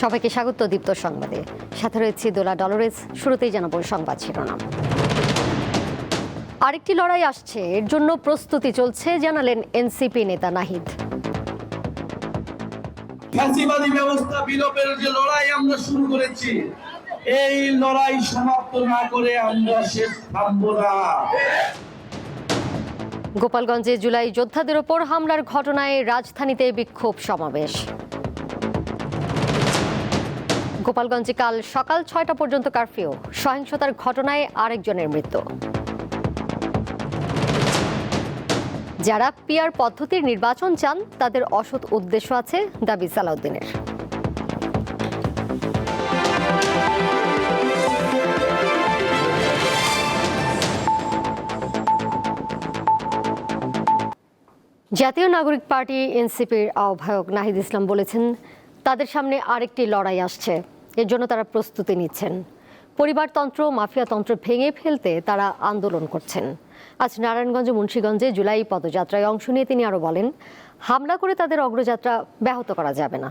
সবাইকে স্বাগত দীপ্ত সংবাদে। সাথে রয়েছে দোলা ডলরেস শুরুতেই জানাব সংবাদ শিরোনাম। আরেকটি লড়াই আসছে এর জন্য প্রস্তুতি চলছে জানালেন এনসিপি নেতা নাহিদ। ফ্যাসিবাদী ব্যবস্থা বিলোপের যে লড়াই আমরা শুরু করেছি এই লড়াই সমাপ্ত না করে আমরা শেষ থামবো না। গোপালগঞ্জে জুলাই যোদ্ধাদের ওপর হামলার ঘটনায় রাজধানীতে বিক্ষোভ সমাবেশ। গোপালগঞ্জে কাল সকাল ছয়টা পর্যন্ত কারফিউ। সহিংসতার ঘটনায় আরেকজনের মৃত্যু। যারা পিয়ার পদ্ধতির নির্বাচন চান, তাদের অসৎ উদ্দেশ্য আছে দাবি সালাউদ্দিনের। জাতীয় নাগরিক পার্টি এনসিপির আহ্বায়ক নাহিদ ইসলাম বলেছেন, তাদের সামনে আরেকটি লড়াই আসছে। এর জন্য তারা প্রস্তুতি নিচ্ছেন। পরিবারতন্ত্র, মাফিয়াতন্ত্র ভেঙে ফেলতে তারা আন্দোলন করছেন। আজ নারায়ণগঞ্জ, মুন্সীগঞ্জে জুলাই পদযাত্রায় অংশ নিয়ে তিনি আরও বলেন, হামলা করে তাদের অগ্রযাত্রা ব্যাহত করা যাবে না।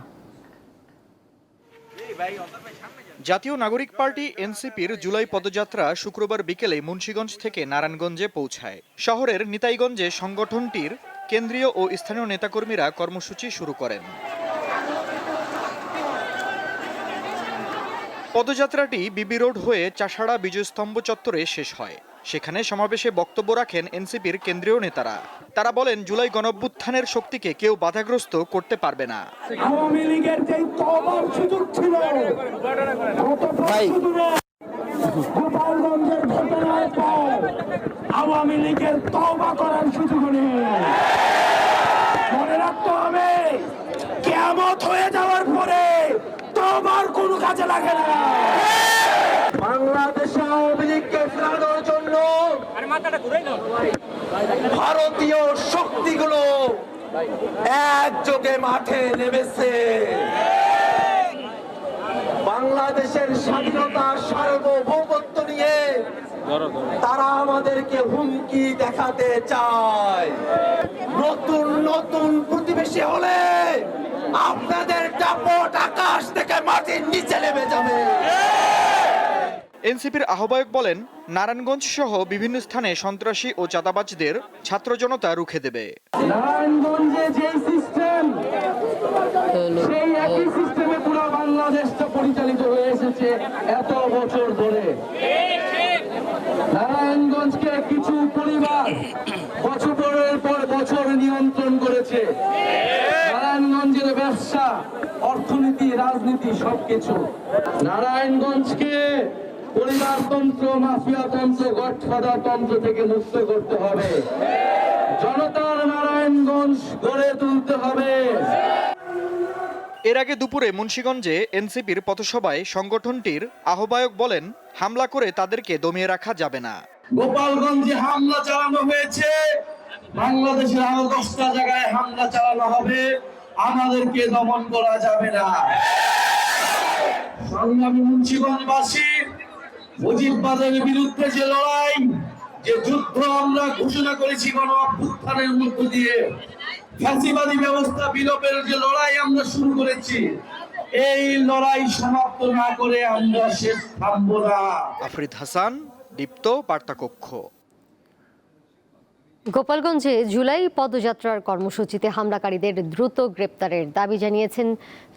জাতীয় নাগরিক পার্টি, এনসিপির জুলাই পদযাত্রা শুক্রবার বিকেলে মুন্সীগঞ্জ থেকে নারায়ণগঞ্জে পৌঁছায়। শহরের নিতাইগঞ্জে সংগঠনটির কেন্দ্রীয় ও স্থানীয় নেতাকর্মীরা কর্মসূচি শুরু করেন। পদযাত্রাটি বিবি রোড হয়ে চাষাড়া বিজয়স্তম্ভ চত্বরে শেষ হয়। সেখানে সমাবেশে বক্তব্য রাখেন এনসিপির কেন্দ্রীয় নেতারা। তারা বলেন, জুলাই গণঅভ্যুত্থানের শক্তিকে কেউ বাধাগ্রস্ত করতে পারবে না। কেমত হয়ে যাওয়ার কাজে লাগে না। বাংলাদেশে আওয়ামী লীগকে ফেরানোর জন্য ভারতীয় শক্তিগুলো একযোগে মাঠে নেমেছে। বাংলাদেশের স্বাধীনতা সার্বভৌমত্ব নিয়ে তারা আমাদেরকে হুমকি দেখাতে চায়। নতুন নতুন প্রতিবেশী হলে আপনাদের টাপট আকাশ থেকে মাটির নিচে নেমে যাবে। এনসিপির আহ্বায়ক বলেন নারায়ণগঞ্জ সহ বিভিন্ন স্থানে সন্ত্রাসী ও চাঁদাবাজদের ছাত্র জনতা রুখে দেবে। নারায়ণগঞ্জে যে সিস্টেম সেই একই সিস্টেমে পুরো বাংলাদেশটা পরিচালিত হয়ে এসেছে এত বছর ধরে। নারায়ণগঞ্জকে কিছু পরিবার বছরের পর বছর নিয়ন্ত্রণ করেছে। রাজনীতি সবকিছু। নারায়ণগঞ্জকে পরিবারতন্ত্র মাফিয়াতন্ত্র গঠফাদার তন্ত্র থেকে মুক্ত করতে হবে। জনতার নারায়ণগঞ্জ গড়ে তুলতে হবে। এর আগে দুপুরে মুন্সীগঞ্জে এনসিপির পথসভায় সংগঠনটির আহ্বায়ক বলেন হামলা করে তাদেরকে দমিয়ে রাখা যাবে না। গোপালগঞ্জে হামলা চালানো হয়েছে। বাংলাদেশের আরও দশটা জায়গায় হামলা চালানো হবে। আমাদেরকে দমন করা যাবে না। সংগ্রামী মুন্সিগঞ্জবাসী, মুজিববাদের বিরুদ্ধে যে লড়াই, যে যুদ্ধ আমরা ঘোষণা করেছি গণ অভ্যুত্থানের মধ্য দিয়ে, ফ্যাসিবাদী ব্যবস্থা বিলোপের যে লড়াই আমরা শুরু করেছি, এই লড়াই সমাপ্ত না করে আমরা শেষ থামবো না। আফরিদ হাসান, দীপ্ত বার্তাকক্ষ। গোপালগঞ্জে জুলাই পদযাত্রার কর্মসূচিতে হামলাকারীদের দ্রুত গ্রেপ্তারের দাবি জানিয়েছেন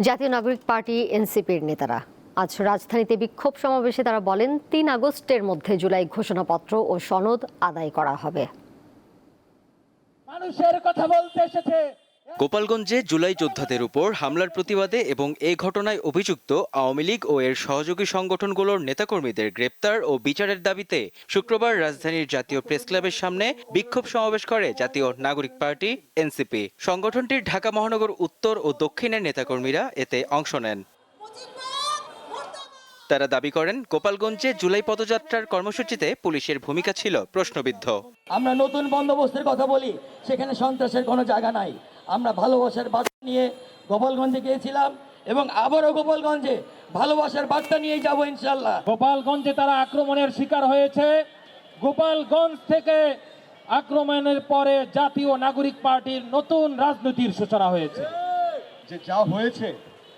জাতীয় নাগরিক পার্টি এনসিপির নেতারা। আজ রাজধানীতে বিক্ষোভ সমাবেশে তারা বলেন, তিন আগস্টের মধ্যে জুলাই ঘোষণাপত্র ও সনদ আদায় করা হবে। মানুষের কথা বলতে এসেছে। গোপালগঞ্জে জুলাই যোদ্ধাদের উপর হামলার প্রতিবাদে এবং এ ঘটনায় অভিযুক্ত আওয়ামী লীগ ও এর সহযোগী সংগঠনগুলোর নেতাকর্মীদের গ্রেপ্তার ও বিচারের দাবিতে শুক্রবার রাজধানীর জাতীয় প্রেস ক্লাবের সামনে বিক্ষোভ সমাবেশ করে জাতীয় নাগরিক পার্টি, এনসিপি। সংগঠনটির ঢাকা মহানগর উত্তর ও দক্ষিণের নেতাকর্মীরা এতে অংশ নেন। তারা দাবি করেন, গোপালগঞ্জে জুলাই পদযাত্রার কর্মসূচিতে পুলিশের ভূমিকা ছিল প্রশ্নবিদ্ধ। আমরা নতুন বন্দোবস্তের কথা বলি, সেখানে সন্ত্রাসের কোনো জায়গা নাই। আমরা ভালোবাসার বার্তা নিয়ে গোপালগঞ্জে গিয়েছিলাম এবং আবারও গোপালগঞ্জে ভালোবাসার বার্তা নিয়ে যাব ইনশাল্লাহ গোপালগঞ্জে তারা আক্রমণের শিকার হয়েছে। গোপালগঞ্জ থেকে আক্রমণের পরে জাতীয় নাগরিক পার্টির নতুন রাজনীতির সূচনা হয়েছে। যে যা হয়েছে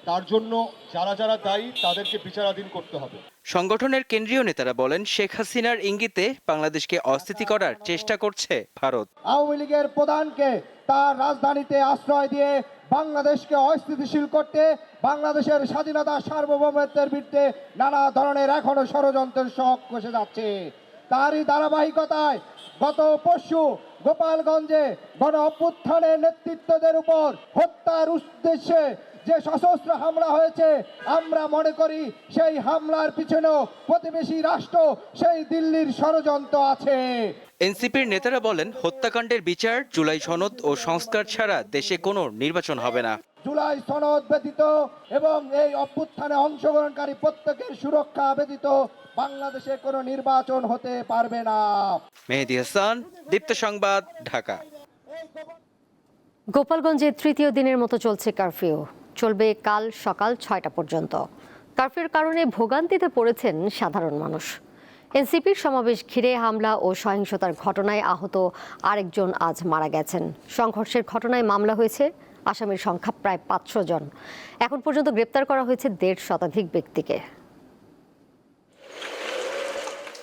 তার জন্য যারা যারা দায়ী তাদেরকে বিচারাধীন করতে হবে। সংগঠনের কেন্দ্রীয় নেতারা বলেন শেখ হাসিনার ইঙ্গিতে বাংলাদেশকে অস্থিতি করার চেষ্টা করছে ভারত। আওয়ামী লীগের প্রধানকে তার রাজধানীতে আশ্রয় দিয়ে বাংলাদেশকে অস্থিতিশীল করতে, বাংলাদেশের স্বাধীনতা সার্বভৌমত্বের বিরুদ্ধে নানা ধরনের এখনও ষড়যন্ত্রের শখ কষে যাচ্ছে। তারই ধারাবাহিকতায় গত পরশু গোপালগঞ্জে গণ অভ্যুত্থানের নেতৃত্বদের উপর হত্যার উদ্দেশ্যে যে সশস্ত্র হামলা হয়েছে, আমরা মনে করি সেই হামলার পিছনেও প্রতিবেশী রাষ্ট্র, সেই দিল্লির ষড়যন্ত্র আছে। এনসিপির নেতারা বলেন হত্যাকাণ্ডের বিচার জুলাই সনদ ও সংস্কার ছাড়া দেশে কোনো নির্বাচন হবে না। জুলাই সনদ ব্যতীত এবং এই অভ্যুত্থানে অংশগ্রহণকারী প্রত্যেকের সুরক্ষা ব্যতীত বাংলাদেশে কোনো নির্বাচন হতে পারবে না। মেহেদি হাসান দীপ্ত সংবাদ ঢাকা। গোপালগঞ্জে তৃতীয় দিনের মতো চলছে কারফিউ। চলবে কাল সকাল ছয়টা পর্যন্ত। কারফিউর কারণে ভোগান্তিতে পড়েছেন সাধারণ মানুষ। এনসিপির সমাবেশ ঘিরে হামলা ও সহিংসতার ঘটনায় আহত আরেকজন আজ মারা গেছেন। সংঘর্ষের ঘটনায় মামলা হয়েছে আসামির সংখ্যা প্রায় পাঁচশো জন। এখন পর্যন্ত গ্রেপ্তার করা হয়েছে দেড় শতাধিক ব্যক্তিকে।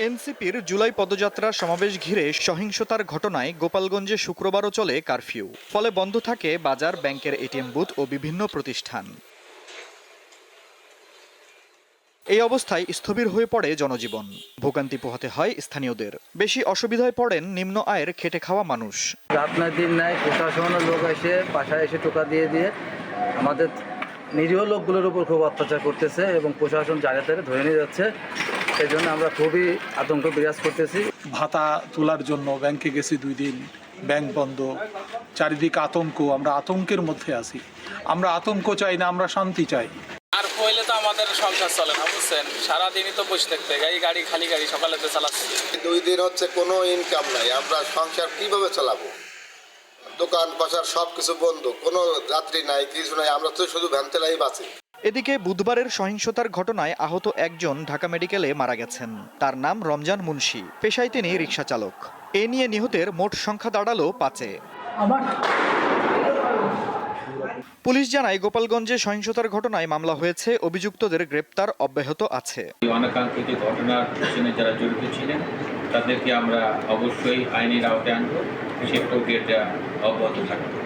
এনসিপির জুলাই পদযাত্রা সমাবেশ ঘিরে সহিংসতার ঘটনায় গোপালগঞ্জে শুক্রবারও চলে কারফিউ। ফলে বন্ধ থাকে বাজার, ব্যাংকের এটিএম বুথ ও বিভিন্ন প্রতিষ্ঠান। এই অবস্থায় স্থবির হয়ে পড়ে জনজীবন। ভোগান্তি পোহাতে হয় স্থানীয়দের। বেশি অসুবিধায় পড়েন নিম্ন আয়ের খেটে খাওয়া মানুষ। রাত নাই দিন নাই প্রশাসনের লোক এসে বাসায় এসে টোকা দিয়ে দিয়ে আমাদের নিরীহ লোকগুলোর উপর খুব অত্যাচার করতেছে এবং প্রশাসন জায়গা থেকে ধরে নিয়ে যাচ্ছে। সেই জন্য আমরা খুবই আতঙ্ক বিরাজ করতেছি। ভাতা তোলার জন্য ব্যাংকে গেছি দুই দিন ব্যাংক বন্ধ। চারিদিক আতঙ্ক আমরা আতঙ্কের মধ্যে আছি। আমরা আতঙ্ক চাই না আমরা শান্তি চাই। হইলে তো আমাদের সংসার চলে না বুঝছেন? সারাদিনই তো বসে থাকতে গাড়ি গাড়ি খালি গাড়ি সকালে তো চালাচ্ছি। দুই দিন হচ্ছে কোনো ইনকাম নাই আমরা সংসার কীভাবে চালাবো? দোকান বাজার সব কিছু বন্ধ কোনো যাত্রী নাই কিছু নাই আমরা তো শুধু ভ্যানতেলাই বাঁচি। এদিকে বুধবারের সহিংসতার ঘটনায় আহত একজন ঢাকা মেডিকেলে মারা গেছেন। তার নাম রমজান মুন্সি পেশায় তিনি রিক্সা চালক এ নিয়ে নিহতের মোট সংখ্যা দাঁড়াল পাঁচে। পুলিশ জানায় গোপালগঞ্জে সহিংসতার ঘটনায় মামলা হয়েছে অভিযুক্তদের গ্রেপ্তার অব্যাহত আছে। অনাকাঙ্ক্ষিত ঘটনার পিছনে যারা জড়িত ছিলেন তাদেরকে আমরা অবশ্যই আইনের আওতায় আনব। সে প্রক্রিয়াটা অব্যাহত থাকবে।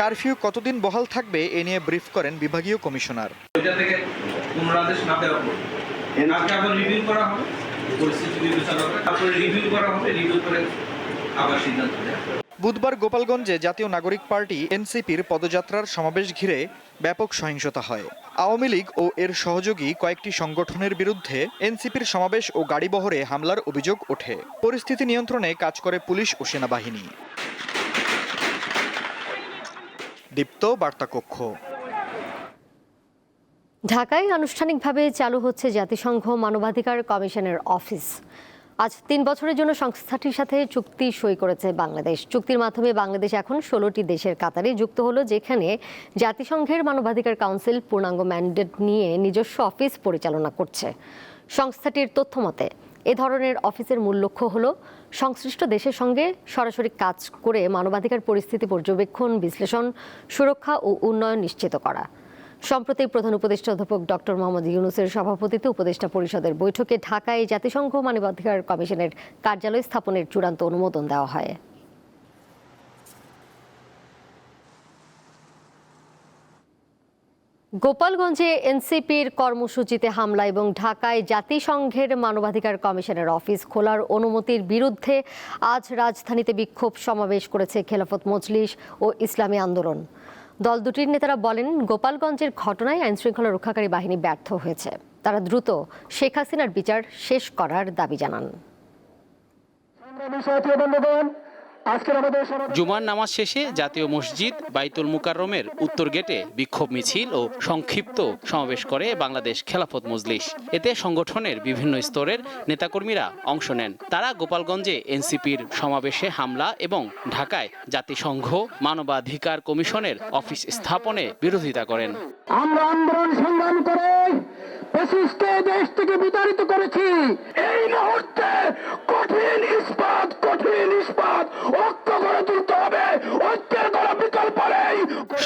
কারফিউ কতদিন বহাল থাকবে এ নিয়ে ব্রিফ করেন বিভাগীয় কমিশনার। ওইটা থেকে পুনরাদেশ না দেওয়া আগে আবার রিভিউ করা হবে পরিস্থিতি বিবেচনা করে তারপরে রিভিউ করা হবে রিভিউ করে আবার সিদ্ধান্ত বুধবার গোপালগঞ্জে জাতীয় নাগরিক পার্টি এনসিপির পদযাত্রার সমাবেশ ঘিরে ব্যাপক সহিংসতা হয়। আওয়ামী লীগ ও এর সহযোগী কয়েকটি সংগঠনের বিরুদ্ধে এনসিপির সমাবেশ ও গাড়িবহরে হামলার অভিযোগ ওঠে। পরিস্থিতি নিয়ন্ত্রণে কাজ করে পুলিশ ও সেনাবাহিনী। দীপ্ত বার্তা কক্ষ ঢাকায় আনুষ্ঠানিকভাবে চালু হচ্ছে জাতিসংঘ মানবাধিকার কমিশনের অফিস। আজ তিন বছরের জন্য সংস্থাটির সাথে চুক্তি সই করেছে বাংলাদেশ। চুক্তির মাধ্যমে বাংলাদেশ এখন ষোলোটি দেশের কাতারে যুক্ত হলো, যেখানে জাতিসংঘের মানবাধিকার কাউন্সিল পূর্ণাঙ্গ ম্যান্ডেট নিয়ে নিজস্ব অফিস পরিচালনা করছে। সংস্থাটির তথ্য মতে, এ ধরনের অফিসের মূল লক্ষ্য হল সংশ্লিষ্ট দেশের সঙ্গে সরাসরি কাজ করে মানবাধিকার পরিস্থিতি পর্যবেক্ষণ, বিশ্লেষণ, সুরক্ষা ও উন্নয়ন নিশ্চিত করা। সম্প্রতি প্রধান উপদেষ্টা অধ্যাপক ডক্টর মোহাম্মদ ইউনুসের সভাপতিত্বে উপদেষ্টা পরিষদের বৈঠকে ঢাকায় জাতিসংঘ মানবাধিকার কমিশনের কার্যালয় স্থাপনের চূড়ান্ত অনুমোদন দেওয়া হয়। গোপালগঞ্জে এনসিপির কর্মসূচিতে হামলা এবং ঢাকায় জাতিসংঘের মানবাধিকার কমিশনের অফিস খোলার অনুমতির বিরুদ্ধে আজ রাজধানীতে বিক্ষোভ সমাবেশ করেছে খেলাফত মজলিস ও ইসলামী আন্দোলন। দল দুটির নেতারা বলেন, গোপালগঞ্জের ঘটনায় আইনশৃঙ্খলা রক্ষাকারী বাহিনী ব্যর্থ হয়েছে। তারা দ্রুত শেখ হাসিনার বিচার শেষ করার দাবি জানান। জুমার নামাজ শেষে জাতীয় মসজিদ বাইতুল মুকাররমের উত্তর গেটে বিক্ষোভ মিছিল ও সংক্ষিপ্ত সমাবেশ করে বাংলাদেশ খেলাফত মজলিস। এতে সংগঠনের বিভিন্ন স্তরের নেতাকর্মীরা অংশ নেন। তারা গোপালগঞ্জে এনসিপির সমাবেশে হামলা এবং ঢাকায় জাতিসংঘ মানবাধিকার কমিশনের অফিস স্থাপনে বিরোধিতা করেন। আমরা আন্দোলন সংগ্রাম করে ফ্যাসিস্টকে দেশ থেকে বিতাড়িত করেছি। এই মুহূর্তে কঠিন ইস্পাত কঠিন ইস্পাত ঐক্য তুলতে হবে। ঐক্যের কোনো বিকল্প নেই।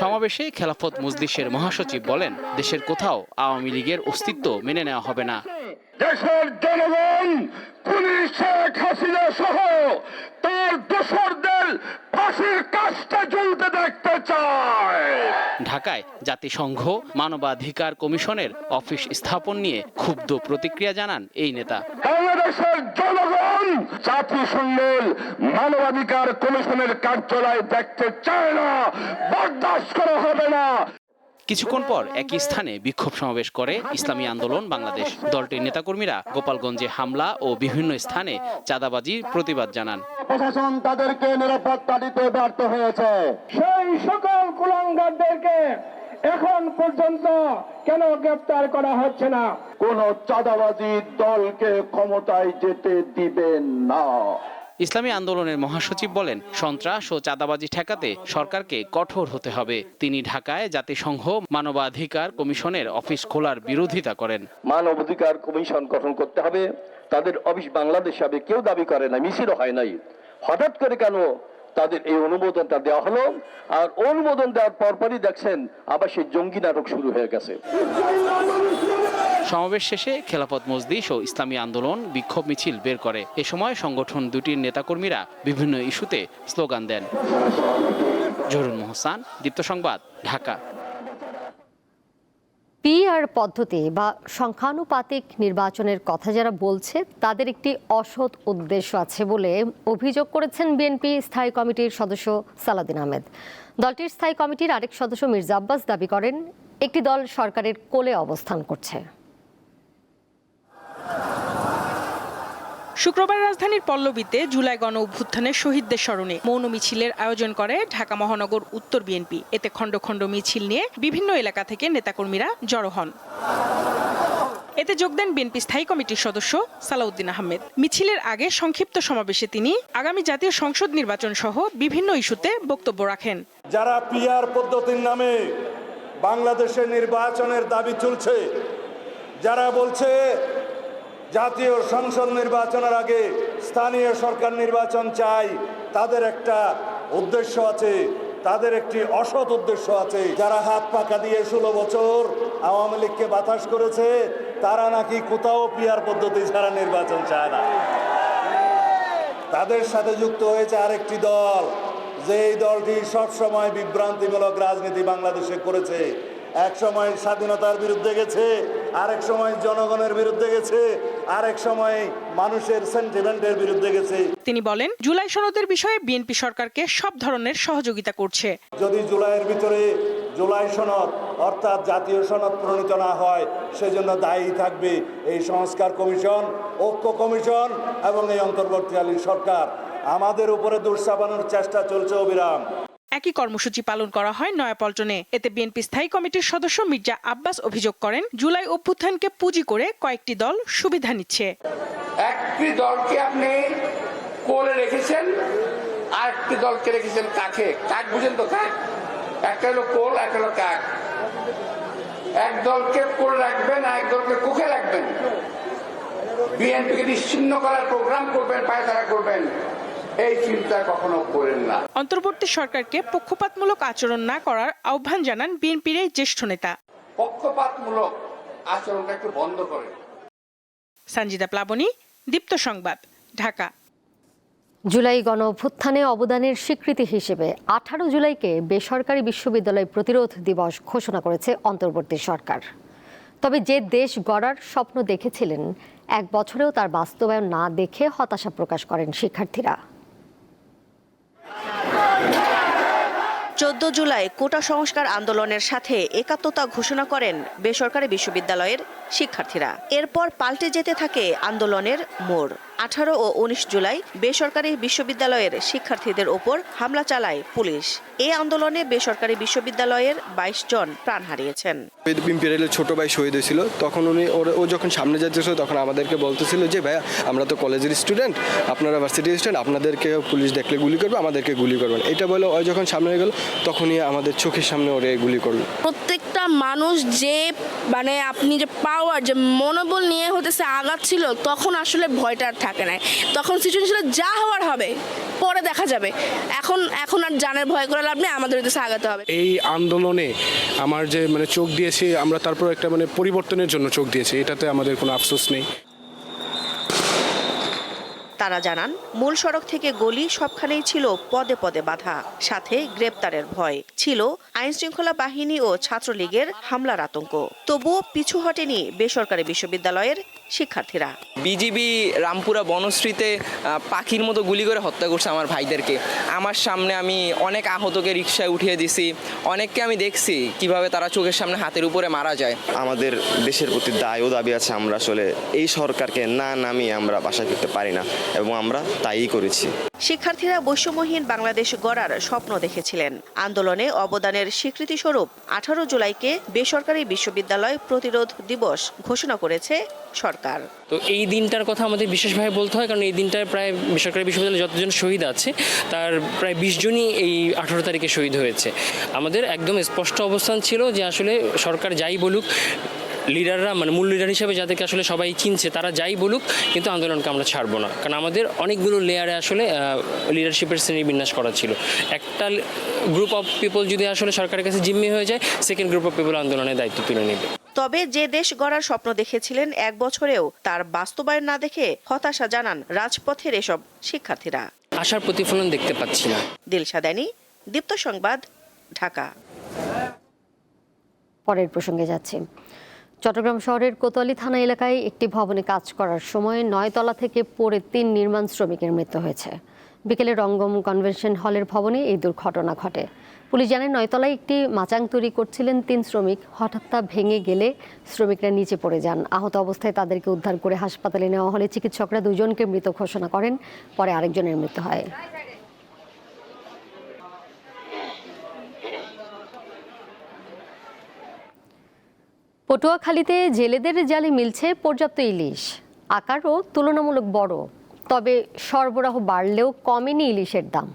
সমাবেশে খেলাফত মজলিসের মহাসচিব বলেন, দেশের কোথাও আওয়ামী লীগের অস্তিত্ব মেনে নেওয়া হবে না। দেশের জনগণ পুলিশ শেখ হাসিনা সহ তার দোসরদের ফাঁসির কাজটা জ্বলতে দেখতে চায়। ঢাকায় জাতিসংঘ মানবাধিকার কমিশনের অফিস স্থাপন নিয়ে ক্ষুব্ধ প্রতিক্রিয়া জানান এই নেতা। বাংলাদেশের জনগণ জাতিসংঘের মানবাধিকার কমিশনের কার্যালয় দেখতে চায় না বরদাস্ত করা হবে না। কিছুক্ষণ পর একই স্থানে বিক্ষোভ সমাবেশ করে ইসলামী আন্দোলন বাংলাদেশ দলটির নেতাকর্মীরা গোপালগঞ্জে হামলা ও বিভিন্ন স্থানে চাঁদাবাজির প্রতিবাদ জানান। প্রশাসন তাদেরকে নিরাপত্তা দিতে ব্যর্থ হয়েছে। সেই সকল কুলাঙ্গারদেরকে এখন পর্যন্ত কেন গ্রেপ্তার করা হচ্ছে না? কোন চাঁদাবাজি দলকে ক্ষমতায় যেতে দিবেন না। ইসলামী আন্দোলনের মহাসচিব বলেন, সন্ত্রাস ও চাঁদাবাজি ঠেকাতে সরকারকে কঠোর হতে হবে। তিনি ঢাকায় জাতিসংঘ মানবাধিকার কমিশনের অফিস খোলার বিরোধিতা করেন। মানবাধিকার কমিশন গঠন করতে হবে। তাদের অফিস বাংলাদেশ হবে কেউ দাবি করে না মিছিল হয় নাই। হঠাৎ করে কেন তাদের এই অনুমোদনটা দেওয়া হলো? আর অনুমোদন দেওয়ার পরপরই দেখছেন আবার সেই জঙ্গি নাটক শুরু হয়ে গেছে। সমাবেশ শেষে খেলাফত মজলিস ও ইসলামী আন্দোলন বিক্ষোভ মিছিল বের করে। এ সময় সংগঠন দুটির নেতাকর্মীরা বিভিন্ন ইস্যুতে স্লোগান দেন। জহুরুল মোহসান, দীপ্ত সংবাদ, ঢাকা। পিআর পদ্ধতি বা সংখ্যানুপাতিক নির্বাচনের কথা যারা বলছে, তাদের একটি অসৎ উদ্দেশ্য আছে বলে অভিযোগ করেছেন বিএনপি স্থায়ী কমিটির সদস্য সালাদিন আহমেদ। দলটির স্থায়ী কমিটির আরেক সদস্য মির্জা আব্বাস দাবি করেন, একটি দল সরকারের কোলে অবস্থান করছে। শুক্রবার রাজধানীর পল্লবীতে জুলাই গণ অভ্যুত্থানের শহীদদের স্মরণে মৌন মিছিলের আয়োজন করে ঢাকা মহানগর উত্তর বিএনপি। এতে খণ্ড খণ্ড মিছিল নিয়ে বিভিন্ন এলাকা থেকে নেতাকর্মীরা জড়ো হন। এতে যোগ দেন বিএনপি স্থায়ী কমিটির সদস্য সালাউদ্দিন আহমেদ। মিছিলের আগে সংক্ষিপ্ত সমাবেশে তিনি আগামী জাতীয় সংসদ নির্বাচন সহ বিভিন্ন ইস্যুতে বক্তব্য রাখেন। যারা পিআর পদ্ধতির নামে বাংলাদেশের নির্বাচনের দাবি তুলছে, যারা বলছে জাতীয় সংসদ নির্বাচনের আগে স্থানীয় সরকার নির্বাচন চাই। তাদের একটা উদ্দেশ্য আছে, তাদের একটি অসৎ উদ্দেশ্য আছে। যারা হাত পাকা দিয়ে ষোলো বছর আওয়ামী লীগকে বাতাস করেছে, তারা নাকি কোথাও পিয়ার পদ্ধতি ছাড়া নির্বাচন চায় না। তাদের সাথে যুক্ত হয়েছে আরেকটি দল যে এই দলটি সবসময় বিভ্রান্তিমূলক রাজনীতি বাংলাদেশে করেছে। এক সময় স্বাধীনতার বিরুদ্ধে গেছে আরেক সময় জনগণের বিরুদ্ধে গেছে আরেক সময় মানুষের সেন্টিমেন্টের বিরুদ্ধে গেছে। তিনি বলেন জুলাই সনদের বিষয়ে বিএনপি সরকারকে সব ধরনের সহযোগিতা করছে। যদি জুলাইয়ের ভিতরে জুলাই সনদ অর্থাৎ জাতীয় সনদ প্রণীত না হয় সেজন্য দায়ী থাকবে এই সংস্কার কমিশন ঐক্য কমিশন এবং এই অন্তর্বর্তীকালীন সরকার। আমাদের উপরে দোষ চাপানোর চেষ্টা চলছে অবিরাম। একই কর্মসূচি পালন করা হয় নয়াপল্টনে। এতে বিএনপি স্থায়ী কমিটির সদস্য মির্জা আব্বাস অভিযোগ করেন, জুলাই অভ্যুত্থানকে পুঁজি করে কয়েকটি দল সুবিধা নিচ্ছে। একটি দলকে আপনি কোলে রেখেছেন আর একটি দলকে রেখেছেন কাকে কাক বুঝেন তো কাক একটা হলো কোল, একটা হলো কাক এক দলকে কোলে রাখবেন আর এক দলকে কুকে রাখবেন। বিএনপিকে নিশ্চিন্ন করার প্রোগ্রাম করবেন, পায়তারা করবেন। এই চিন্তা কখনো করেন না। অন্তর্বর্তী সরকারকে পক্ষপাতমূলক আচরণ না করার আহ্বান জানান বিএনপির এই জ্যেষ্ঠ নেতা। পক্ষপাতমূলক আচরণটা একটু বন্ধ করে সঞ্জিদা প্লাবনী দীপ্ত সংবাদ ঢাকা। জুলাই গণ অভ্যুত্থানে অবদানের স্বীকৃতি হিসেবে আঠারো জুলাইকে বেসরকারি বিশ্ববিদ্যালয় প্রতিরোধ দিবস ঘোষণা করেছে অন্তর্বর্তী সরকার। তবে যে দেশ গড়ার স্বপ্ন দেখেছিলেন এক বছরেও তার বাস্তবায়ন না দেখে হতাশা প্রকাশ করেন শিক্ষার্থীরা। চোদ্দ জুলাই কোটা সংস্কার আন্দোলনের সাথে একাত্মতা ঘোষণা করেন বেসরকারি বিশ্ববিদ্যালয়ের শিক্ষার্থীরা। এরপর পাল্টে যেতে থাকে আন্দোলনের মোড়। আঠারো ও উনিশ জুলাই বেসরকারি বিশ্ববিদ্যালয়ের শিক্ষার্থীদের ওপর হামলা চালায় পুলিশ। এই আন্দোলনে বেসরকারি বিশ্ববিদ্যালয়ের বাইশ জন প্রাণ হারিয়েছেন। ইম্পেরিয়ালের ছোট ভাই শহীদ হয়েছিল। তখন উনি ওর- ও যখন সামনে যাচ্ছিল তখন আমাদেরকে বলতেছিল যে ভাইয়া আমরা তো কলেজের স্টুডেন্ট আপনারা ভার্সিটির স্টুডেন্ট আপনাদেরকে পুলিশ দেখলে গুলি করবে আমাদেরকে গুলি করবেন। এটা বলে ও যখন সামনে গেল তখনই আমাদের চোখের সামনে ওরে গুলি করল। প্রত্যেকটা মানুষ যে মানে আপনি যে পাওয়ার যে মনোবল নিয়ে হতেছে আঘাত ছিল তখন আসলে ভয়টা আর থাকে থাকে না তখন সিচুয়েশন ছিল যা হওয়ার হবে পরে দেখা যাবে। এখন এখন আর জানের ভয় করে লাভ নেই আমাদের দেশে আগাতে হবে। এই আন্দোলনে আমার যে মানে চোখ দিয়েছি আমরা তারপর একটা মানে পরিবর্তনের জন্য চোখ দিয়েছি এটাতে আমাদের কোনো আফসোস নেই। তারা জানান মূল সড়ক থেকে গলি সবখানেই ছিল পদে পদে বাধা সাথে গ্রেপ্তারের ভয় ছিল আইন শৃঙ্খলা বাহিনী ও ছাত্রলীগের হামলার আতঙ্ক। তবুও পিছু হটেনি বেসরকারি বিশ্ববিদ্যালয়ের শিক্ষার্থীরা। বিজিবি রামপুরা বনশ্রীতে পাখির মতো গুলি করে হত্যা করছে আমার ভাইদেরকে। আমার সামনে আমি অনেক আহতকে রিক্সায় উঠিয়ে দিছি। অনেককে আমি দেখছি কীভাবে তারা চোখের সামনে হাতের উপরে মারা যায়। আমাদের দেশের প্রতি দায় ও দাবি আছে আমরা আসলে এই সরকারকে না নামিয়ে আমরা বাসা ফিরতে পারি না এবং আমরা তাই করেছি। শিক্ষার্থীরা বৈষম্যহীন বাংলাদেশ গড়ার স্বপ্ন দেখেছিলেন। আন্দোলনে অবদানের স্বীকৃতি স্বরূপ আঠারো জুলাইকে বেসরকারি বিশ্ববিদ্যালয় প্রতিরোধ দিবস ঘোষণা করেছে সরকার। তো এই দিনটার কথা আমাদের বিশেষভাবে বলতে হয়, কারণ এই দিনটায় প্রায় বেসরকারি বিশ্ববিদ্যালয়ে যতজন শহীদ আছে, তার প্রায় বিশ জনই এই আঠারো তারিখে শহীদ হয়েছে। আমাদের একদম স্পষ্ট অবস্থান ছিল যে আসলে সরকার যাই বলুক, লিডাররা মানে মূল লিডার হিসেবে যাদেরকে আসলে সবাই চিনছে, তারা যাই বলুক, কিন্তু আন্দোলনকে আমরা ছাড়বো না। কারণ আমাদের অনেকগুলো লেয়ারে আসলে লিডারশিপের শ্রেণি বিন্যাস করা ছিল। একটা গ্রুপ অফ পিপল যদি আসলে সরকারের কাছে জিম্মি হয়ে যায় সেকেন্ড গ্রুপ অফ পিপল আন্দোলনের দায়িত্ব তুলে নেবে। তবে যে দেশ গড়ার স্বপ্ন দেখেছিলেন এক বছরেও তার বাস্তবায়ন না দেখে হতাশা জানান রাজপথের এসব শিক্ষার্থীরা। আশার প্রতিফলন দেখতে পাচ্ছি না। দিলশাদানি দীপ্ত সংবাদ ঢাকা। পরের প্রসঙ্গে যাচ্ছি। চট্টগ্রাম শহরের কোতোয়ালি থানা এলাকায় একটি ভবনে কাজ করার সময় নয়তলা থেকে পড়ে তিন নির্মাণ শ্রমিকের মৃত্যু হয়েছে। বিকেলে রঙ্গম কনভেনশন হলের ভবনে এই দুর্ঘটনা ঘটে। পুলিশ জানে নয়তলায় একটি মাচাং তৈরি করছিলেন তিন শ্রমিক। হঠাৎ তা ভেঙে গেলে শ্রমিকরা নিচে পড়ে যান। আহত অবস্থায় তাদেরকে উদ্ধার করে হাসপাতালে নেওয়া হলে চিকিৎসকরা দুজনকে মৃত ঘোষণা করেন, পরে আরেকজনের মৃত্যু হয়। পটুয়াখালীতে জেলেদের জালে মিলছে পর্যাপ্ত ইলিশ। আকারও তুলনামূলক বড়, তবে সরবরাহ বাড়লেও কমেনি ইলিশের দাম।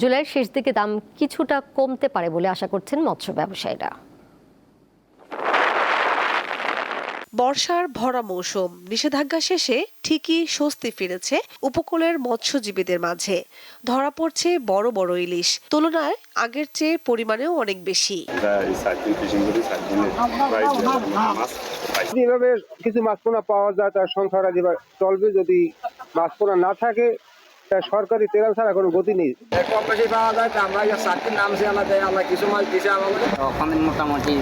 জুলাইয়ের শেষ দিকে দাম কিছুটা কমতে পারে বলে আশা করছেন মৎস্য ব্যবসায়ীরা। বর্ষার ভরা মৌসুম নিষেধাজ্ঞা শেষে ঠিকই স্বস্তি ফিরেছে উপকূলের মৎস্যজীবীদের মাঝে। ধরা পড়ছে বড় বড় ইলিশ তুলনায় আগের চেয়ে পরিমাণেও অনেক বেশি। যেভাবে কিছু মাছ পোনা পাওয়া যায় তার সংখ্যাটা যেভাবে চলবে যদি মাছ পোনা না থাকে সরকারি তেরাল ছাড়া কোনো গতি নেই। কম বেশি পাওয়া যায় আমরা চারটির নাম সে আলাদা আল্লাহ কিছু মাছ দিছে আমাদের। তখন মোটামুটি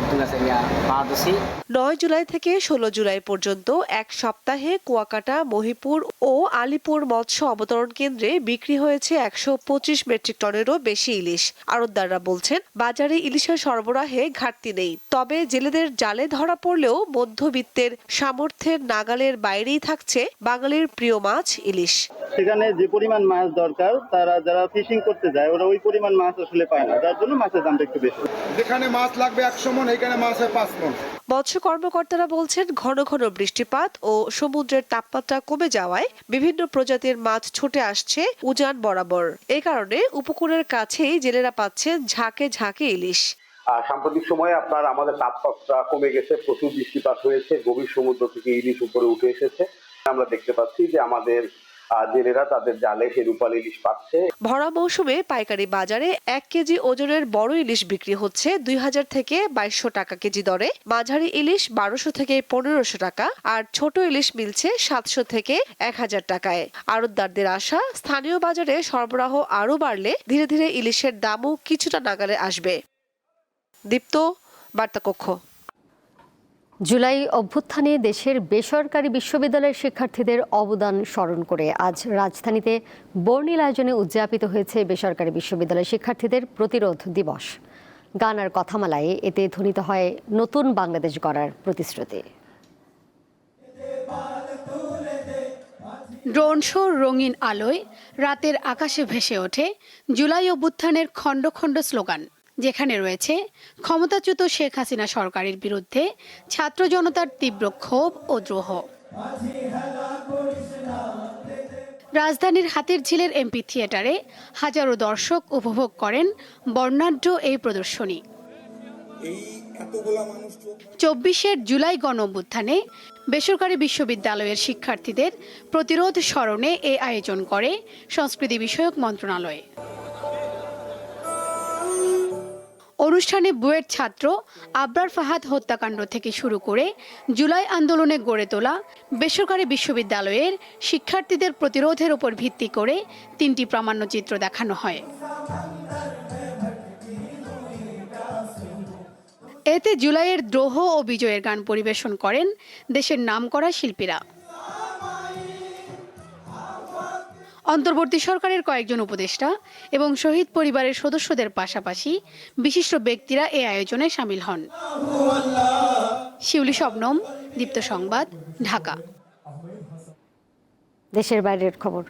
পাওয়া দিছি নয় জুলাই থেকে ষোলো জুলাই পর্যন্ত এক সপ্তাহে কুয়াকাটা মহিপুর ও আলিপুর মৎস্য অবতরণ কেন্দ্রে বিক্রি হয়েছে একশো পঁচিশ মেট্রিক টনেরও বেশি ইলিশ। আড়তদাররা বলছেন বাজারে ইলিশের সরবরাহে ঘাটতি নেই। তবে জেলেদের জালে ধরা পড়লেও মধ্যবিত্তের সামর্থ্যের নাগালের বাইরেই থাকছে বাঙালির প্রিয় মাছ ইলিশ। সেখানে যে পরিমাণ মাছ দরকার তারা যারা ফিশিং করতে যায় ওরা ওই পরিমাণ মাছ আসলে পায় না। যার জন্য মাছের দামটা একটু বেশি। যেখানে মাছ লাগবে একশো মন এখানে মাছ হয় পাঁচ মন। মৎস্য কর্মকর্তারা বলছেন ঘন ঘন বৃষ্টিপাত ও সমুদ্রের তাপমাত্রা কমে যাওয়ায় বিভিন্ন প্রজাতির মাছ ছুটে আসছে উজান বরাবর। এই কারণে উপকূলের কাছেই জেলেরা পাচ্ছেন ঝাঁকে ঝাঁকে ইলিশ। আর সাম্প্রতিক সময়ে আপনার আমাদের তাপমাত্রা কমে গেছে প্রচুর বৃষ্টিপাত হয়েছে গভীর সমুদ্র থেকে ইলিশ উপরে উঠে এসেছে। আমরা দেখতে পাচ্ছি যে আমাদের জেলেরা তাদের জালে সে রূপালী ইলিশ পাচ্ছে। ভরা মৌসুমে পাইকারি বাজারে এক কেজি ওজনের বড় ইলিশ বিক্রি হচ্ছে দুই হাজার থেকে বাইশশো টাকা কেজি দরে, মাঝারি ইলিশ বারোশো থেকে পনেরোশো টাকা, আর ছোট ইলিশ মিলছে সাতশো থেকে এক হাজার টাকায়। আড়তদারদের আশা, স্থানীয় বাজারে সরবরাহ আরও বাড়লে ধীরে ধীরে ইলিশের দামও কিছুটা নাগালে আসবে। দীপ্ত, বার্তাকক্ষ। জুলাই অভ্যুত্থানে দেশের বেসরকারি বিশ্ববিদ্যালয়ের শিক্ষার্থীদের অবদান স্মরণ করে আজ রাজধানীতে বর্ণিল আয়োজনে উদযাপিত হয়েছে বেসরকারি বিশ্ববিদ্যালয়ের শিক্ষার্থীদের প্রতিরোধ দিবস। গান আর কথামালায় এতে ধ্বনিত হয় নতুন বাংলাদেশ গড়ার প্রতিশ্রুতি। ড্রোন শো রঙিন আলোয় রাতের আকাশে ভেসে ওঠে জুলাই অভ্যুত্থানের খণ্ড খণ্ড স্লোগান। যেখানে রয়েছে ক্ষমতাচ্যুত শেখ হাসিনা সরকারের বিরুদ্ধে ছাত্র জনতার তীব্র ক্ষোভ ও দ্রোহ। রাজধানীর হাতির ঝিলের এমপি থিয়েটারে হাজারো দর্শক উপভোগ করেন বর্ণাঢ্য এই প্রদর্শনী। চব্বিশের জুলাই গণ অভ্যুত্থানে বেসরকারি বিশ্ববিদ্যালয়ের শিক্ষার্থীদের প্রতিরোধ স্মরণে এ আয়োজন করে সংস্কৃতি বিষয়ক মন্ত্রণালয়। অনুষ্ঠানে বুয়েট ছাত্র আবরার ফাহাদ হত্যাকাণ্ড থেকে শুরু করে জুলাই আন্দোলনে গড়ে তোলা বেসরকারি বিশ্ববিদ্যালয়ের শিক্ষার্থীদের প্রতিরোধের উপর ভিত্তি করে তিনটি প্রামাণ্যচিত্র দেখানো হয়। এতে জুলাইয়ের দ্রোহ ও বিজয়ের গান পরিবেশন করেন দেশের নামকরা শিল্পীরা। অন্তর্বর্তী সরকারের কয়েকজন উপদেষ্টা এবং শহীদ পরিবারের সদস্যদের পাশাপাশি বিশিষ্ট ব্যক্তিরা এ আয়োজনে সামিল হন। শিউলি শবনম, দীপ্ত সংবাদ, ঢাকা। দেশের বাইরের খবর।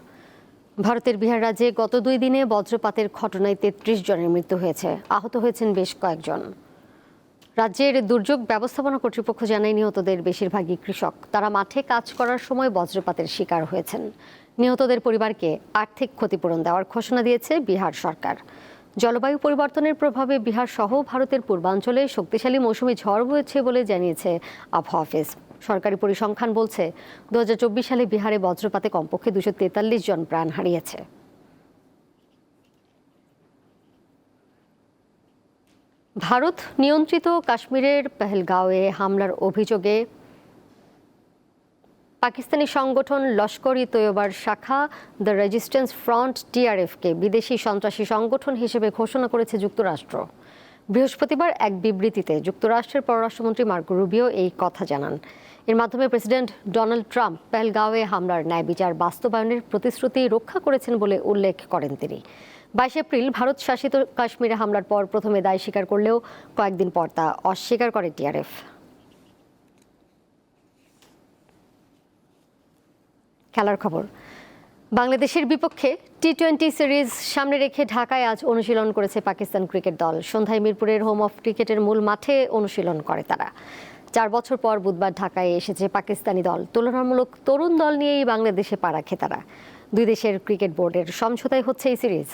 ভারতের বিহার রাজ্যে গত দুই দিনে বজ্রপাতের ঘটনায় তেত্রিশ জনের মৃত্যু হয়েছে। আহত হয়েছেন বেশ কয়েকজন। রাজ্যের দুর্যোগ ব্যবস্থাপনা কর্তৃপক্ষ জানায় নিহতদের বেশিরভাগই কৃষক। তারা মাঠে কাজ করার সময় বজ্রপাতের শিকার হয়েছেন। নিহতদের পরিবারকে আর্থিক ক্ষতিপূরণ দেওয়ার ঘোষণা দিয়েছে বিহার সরকার। জলবায়ু পরিবর্তনের প্রভাবে বিহার সহ ভারতের পূর্বাঞ্চলে শক্তিশালী মৌসুমি ঝড় বয়েছে বলে জানিয়েছে আবহাওয়া অফিস। সরকারি পরিসংখ্যান বলছে, দুহাজার চব্বিশ সালে বিহারে বজ্রপাতে কমপক্ষে দুশো তেতাল্লিশ জন প্রাণ হারিয়েছে। ভারত নিয়ন্ত্রিত কাশ্মীরের পেহেলগাঁওয়ে হামলার অভিযোগে পাকিস্তানি সংগঠন লস্কর ই তৈয়বার শাখা, দ্য রেজিস্ট্যান্স ফ্রন্ট টিআরএফকে বিদেশি সন্ত্রাসী সংগঠন হিসেবে ঘোষণা করেছে যুক্তরাষ্ট্র। বৃহস্পতিবার এক বিবৃতিতে যুক্তরাষ্ট্রের পররাষ্ট্রমন্ত্রী মার্কো রুবিও এই কথা জানান। এর মাধ্যমে প্রেসিডেন্ট ডোনাল্ড ট্রাম্প পেহলগাঁওয়ে হামলার ন্যায় বিচার বাস্তবায়নের প্রতিশ্রুতি রক্ষা করেছেন বলে উল্লেখ করেন তিনি। বাইশ এপ্রিল ভারত শাসিত কাশ্মীরে হামলার পর প্রথমে দায় স্বীকার করলেও কয়েকদিন পর তা অস্বীকার করে টিআরএফ খেলার খবর। বাংলাদেশের বিপক্ষে টি টোয়েন্টি সিরিজ সামনে রেখে ঢাকায় আজ অনুশীলন করেছে পাকিস্তান ক্রিকেট দল। সন্ধ্যায় মিরপুরের হোম অফ ক্রিকেটের মূল মাঠে অনুশীলন করে তারা। চার বছর পর বুধবার ঢাকায় এসেছে পাকিস্তানি দল। তুলনামূলক তরুণ দল নিয়েই বাংলাদেশে পা রাখে তারা। দুই দেশের ক্রিকেট বোর্ডের সমঝোতায় হচ্ছে এই সিরিজ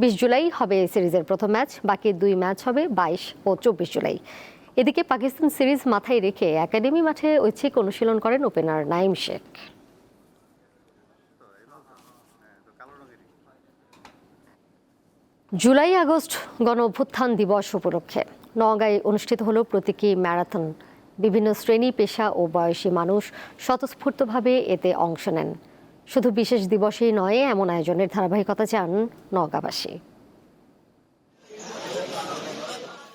বিশ জুলাই হবে এই সিরিজের প্রথম ম্যাচ, বাকি দুই ম্যাচ হবে বাইশ ও চব্বিশ জুলাই। এদিকে পাকিস্তান সিরিজ মাথায় রেখে একাডেমি মাঠে ঐচ্ছিক অনুশীলন করেন opener Naim Sheikh. July August গণ অভ্যুত্থান দিবস উপলক্ষে নওগাঁয় অনুষ্ঠিত হল প্রতীকী ম্যারাথন। বিভিন্ন শ্রেণি, পেশা ও বয়সী মানুষ স্বতঃস্ফূর্তভাবে এতে অংশ নেন। শুধু বিশেষ দিবসেই নয়, এমন আয়োজনের ধারাবাহিকতা চান নওগাঁবাসী।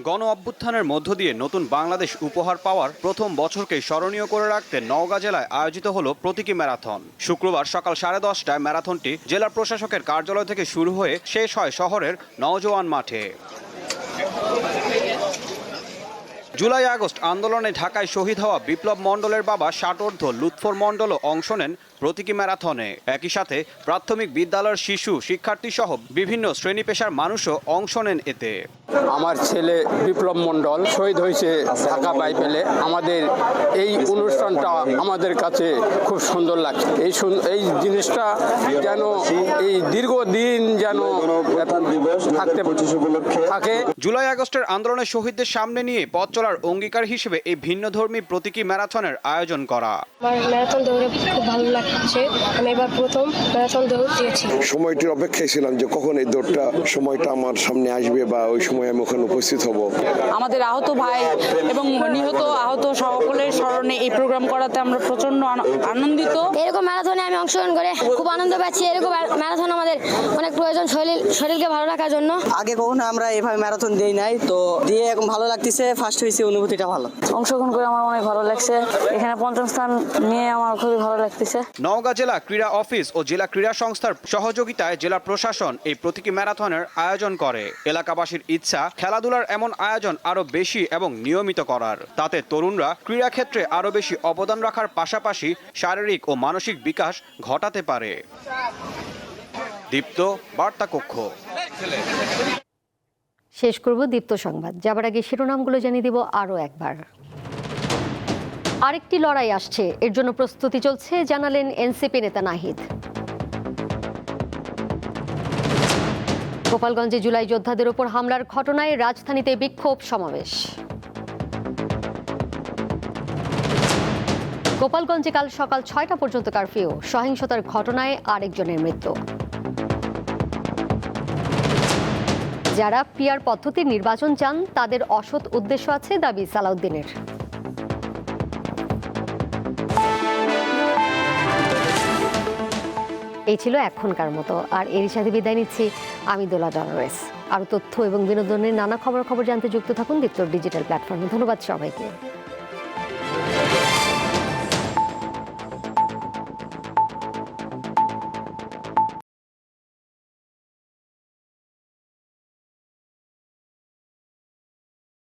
গণ অভ্যুত্থানের মধ্য দিয়ে নতুন বাংলাদেশ উপহার পাওয়ার প্রথম বছরকে স্মরণীয় করে রাখতে নওগাঁ জেলায় আয়োজিত হলো প্রতীকী ম্যারাথন। শুক্রবার সকাল সাড়ে দশটায় ম্যারাথনটি জেলা প্রশাসকের কার্যালয় থেকে শুরু হয়ে শেষ হয় শহরের নওজোয়ান মাঠে। জুলাই আগস্ট আন্দোলনে ঢাকায় শহীদ হওয়া বিপ্লব মণ্ডলের বাবা ষাটোর্ধ লুৎফর মণ্ডলও অংশ নেন প্রতীকী ম্যারাথনে। একই সাথে প্রাথমিক বিদ্যালয়ের শিশু শিক্ষার্থী সহ বিভিন্ন শ্রেণি পেশার মানুষও অংশ নেন এতে। আমার ছেলে বিপ্লব মণ্ডল শহীদ হয়েছে ঢাকা বাইপেলে আমাদের এই অনুষ্ঠানটা আমাদের কাছে খুব সুন্দর লাগছে। এই এই জিনিসটা যেন এই দীর্ঘদিন যেন থাকতে থাকে। জুলাই আগস্টের আন্দোলনে শহীদদের সামনে নিয়ে পথ চলার অঙ্গীকার হিসেবে এই ভিন্নধর্মী প্রতীকী ম্যারাথনের আয়োজন করা। আমার ম্যারাথন দৌড়ে খুব ভালো লাগছে। আমি এবার প্রথম ম্যারাথন দৌড় দিয়েছি। সময়টির অপেক্ষায় ছিলাম যে কখন এই দৌড়টা সময়টা আমার সামনে আসবে বা ওই সময় আমি ওখানে উপস্থিত হব। আমাদের আহত ভাই এবং নিহত আহত সকলের স্মরণে এই প্রোগ্রাম করাতে আমরা প্রচণ্ড আনন্দিত। এরকম ম্যারাথনে আমি অংশগ্রহণ করে খুব আনন্দ পাচ্ছি। এরকম ম্যারাথন আমাদের অনেক প্রয়োজন শরীর শরীরকে ভালো রাখার জন্য। আগে কখনো আমরা এভাবে ম্যারাথন দেই নাই তো দিয়ে এখন ভালো লাগতেছে ফার্স্ট হয়েছে। অনুভূতিটা ভালো। অংশগ্রহণ করে আমার অনেক ভালো লাগছে। এখানে পঞ্চম স্থান নিয়ে আমার খুবই ভালো লাগতেছে। নওগাঁ জেলা ক্রীড়া অফিস ও জেলা ক্রীড়া সংস্থার সহযোগিতায় জেলা প্রশাসন এই প্রতীকী ম্যারাথনের আয়োজন করে। এলাকাবাসীর ইচ্ছা, খেলাধুলার এমন আয়োজন আরও বেশি এবং নিয়মিত করার। তাতে তরুণরা ক্রীড়া ক্ষেত্রে আরও বেশি অবদান রাখার পাশাপাশি শারীরিক ও মানসিক বিকাশ ঘটাতে পারে। দীপ্ত বার্তা কক্ষ শেষ করব দীপ্ত সংবাদ। যাবার আগে শিরোনামগুলো জানিয়ে দিব আরও একবার। আরেকটি লড়াই আসছে, এর জন্য প্রস্তুতি চলছে, জানালেন এনসিপি নেতা নাহিদ। গোপালগঞ্জে জুলাই যোদ্ধাদের ওপর হামলার ঘটনায় রাজধানীতে বিক্ষোভ সমাবেশ। গোপালগঞ্জে কাল সকাল ছয়টা পর্যন্ত কারফিউ, সহিংসতার ঘটনায় আরেকজনের মৃত্যু। যারা পিয়ার পদ্ধতির নির্বাচন চান, তাদের অসৎ উদ্দেশ্য আছে দাবি সালাউদ্দিনের। এই ছিল এখনকার মতো। আর এরই সাথে বিদায় নিচ্ছি। আমি দোলা ডলারেস আরও তথ্য এবং বিনোদনের নানা খবর খবর জানতে যুক্ত থাকুন দীপ্ত ডিজিটাল প্ল্যাটফর্মে। ধন্যবাদ সবাইকে।